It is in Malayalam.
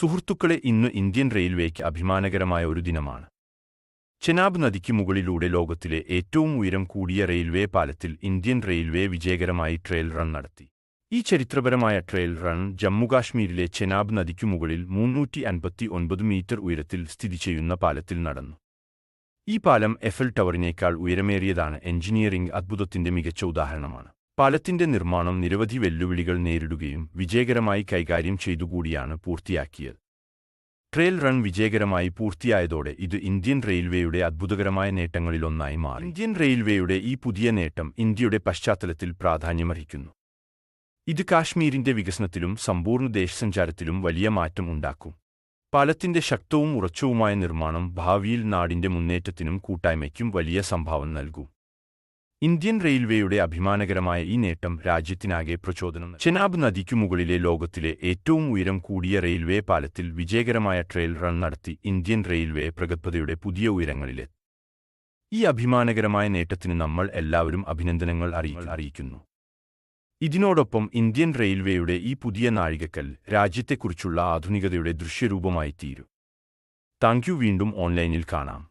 സുഹൃത്തുക്കളെ ഇന്ന് ഇന്ത്യൻ റെയിൽവേക്ക് അഭിമാനകരമായ ഒരു ദിനമാണ്. ചെനാബ് നദിക്ക് മുകളിലൂടെ ലോകത്തിലെ ഏറ്റവും ഉയരം കൂടിയ റെയിൽവേ പാലത്തിൽ ഇന്ത്യൻ റെയിൽവേ വിജയകരമായി ട്രെയിൽ റൺ നടത്തി. ഈ ചരിത്രപരമായ ട്രെയിൽ റൺ ജമ്മുകാശ്മീരിലെ ചെനാബ് നദിക്കു മുകളിൽ മുന്നൂറ്റി അൻപത്തി ഒൻപത് മീറ്റർ ഉയരത്തിൽ സ്ഥിതി ചെയ്യുന്ന പാലത്തിൽ നടന്നു. ഈ പാലം എഫൽ ടവറിനേക്കാൾ ഉയരമേറിയതാണ് എഞ്ചിനീയറിംഗ് അദ്ഭുതത്തിന്റെ മികച്ച ഉദാഹരണമാണ്. പാലത്തിന്റെ നിർമ്മാണം നിരവധി വെല്ലുവിളികൾ നേരിടുകയും വിജയകരമായി കൈകാര്യം ചെയ്തുകൂടിയാണ് പൂർത്തിയാക്കിയത്. ട്രെയിൽ റൺ വിജയകരമായി പൂർത്തിയായതോടെ ഇത് ഇന്ത്യൻ റെയിൽവേയുടെ അത്ഭുതകരമായ നേട്ടങ്ങളിലൊന്നായി മാറി. ഇന്ത്യൻ റെയിൽവേയുടെ ഈ പുതിയ നേട്ടം ഇന്ത്യയുടെ പശ്ചാത്തലത്തിൽ പ്രാധാന്യമർഹിക്കുന്നു. ഇത് കാശ്മീരിന്റെ വികസനത്തിലും സമ്പൂർണ ദേശസഞ്ചാരത്തിലും വലിയ മാറ്റം ഉണ്ടാക്കും. പാലത്തിന്റെ ശക്തവും ഉറച്ചവുമായ നിർമ്മാണം ഭാവിയിൽ നാടിന്റെ മുന്നേറ്റത്തിനും കൂട്ടായ്മയ്ക്കും വലിയ സംഭാവന നൽകും. ഇന്ത്യൻ റെയിൽവേയുടെ അഭിമാനകരമായ ഈ നേട്ടം രാജ്യത്തിനാകെ പ്രചോദനം. ചെനാബ് നദിക്കു മുകളിലെ ലോകത്തിലെ ഏറ്റവും ഉയരം കൂടിയ റെയിൽവേ പാലത്തിൽ വിജയകരമായ ട്രെയിൽ റൺ നടത്തി ഇന്ത്യൻ റെയിൽവേ പ്രഗത്ഭതയുടെ പുതിയ ഉയരങ്ങളിലെ ഈ അഭിമാനകരമായ നേട്ടത്തിന് നമ്മൾ എല്ലാവരും അഭിനന്ദനങ്ങൾ അറിയി- അറിയിക്കുന്നു. ഇതിനോടൊപ്പം ഇന്ത്യൻ റെയിൽവേയുടെ ഈ പുതിയ നാഴികക്കൽ രാജ്യത്തെക്കുറിച്ചുള്ള ആധുനികതയുടെ ദൃശ്യരൂപമായി തീരും താങ്ക് വീണ്ടും ഓൺലൈനിൽ കാണാം.